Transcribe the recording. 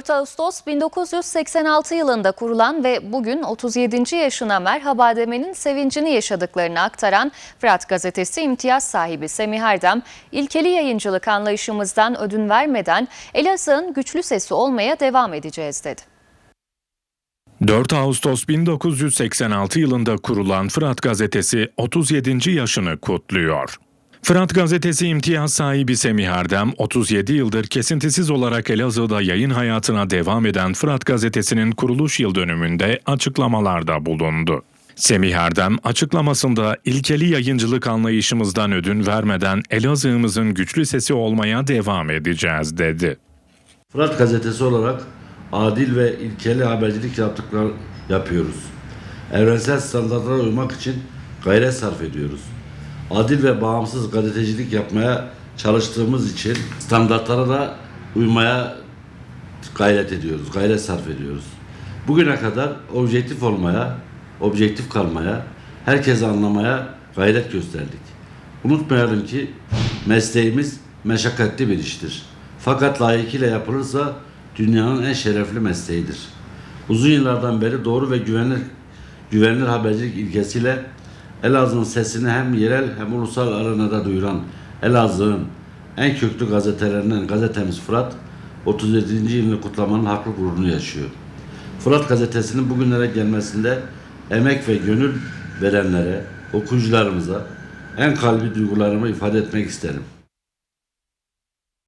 4 Ağustos 1986 yılında kurulan ve bugün 37. yaşına merhaba demenin sevincini yaşadıklarını aktaran Fırat Gazetesi imtiyaz sahibi Semih Erdem, ilkeli yayıncılık anlayışımızdan ödün vermeden Elazığ'ın güçlü sesi olmaya devam edeceğiz dedi. 4 Ağustos 1986 yılında kurulan Fırat Gazetesi 37. yaşını kutluyor. Fırat Gazetesi imtiyaz sahibi Semih Erdem, 37 yıldır kesintisiz olarak Elazığ'da yayın hayatına devam eden Fırat Gazetesi'nin kuruluş yıl dönümünde açıklamalarda bulundu. Semih Erdem açıklamasında ilkeli yayıncılık anlayışımızdan ödün vermeden Elazığ'ımızın güçlü sesi olmaya devam edeceğiz dedi. Fırat gazetesi olarak adil ve ilkeli habercilik yaptıklar yapıyoruz. Evrensel standartlara uymak için gayret sarf ediyoruz. Adil ve bağımsız gazetecilik yapmaya çalıştığımız için standartlara da uymaya gayret ediyoruz, gayret sarf ediyoruz. Bugüne kadar objektif olmaya, objektif kalmaya, herkesi anlamaya gayret gösterdik. Unutmayalım ki mesleğimiz meşakkatli bir iştir. Fakat layıkıyla yapılırsa dünyanın en şerefli mesleğidir. Uzun yıllardan beri doğru ve güvenilir güvenilir habercilik ilkesiyle Elazığ'ın sesini hem yerel hem ulusal arenada duyuran Elazığ'ın en köklü gazetelerinden gazetemiz Fırat 37. yılını kutlamanın haklı gururunu yaşıyor. Fırat gazetesinin bugünlere gelmesinde emek ve gönül verenlere, okuyucularımıza en kalbi duygularımı ifade etmek isterim.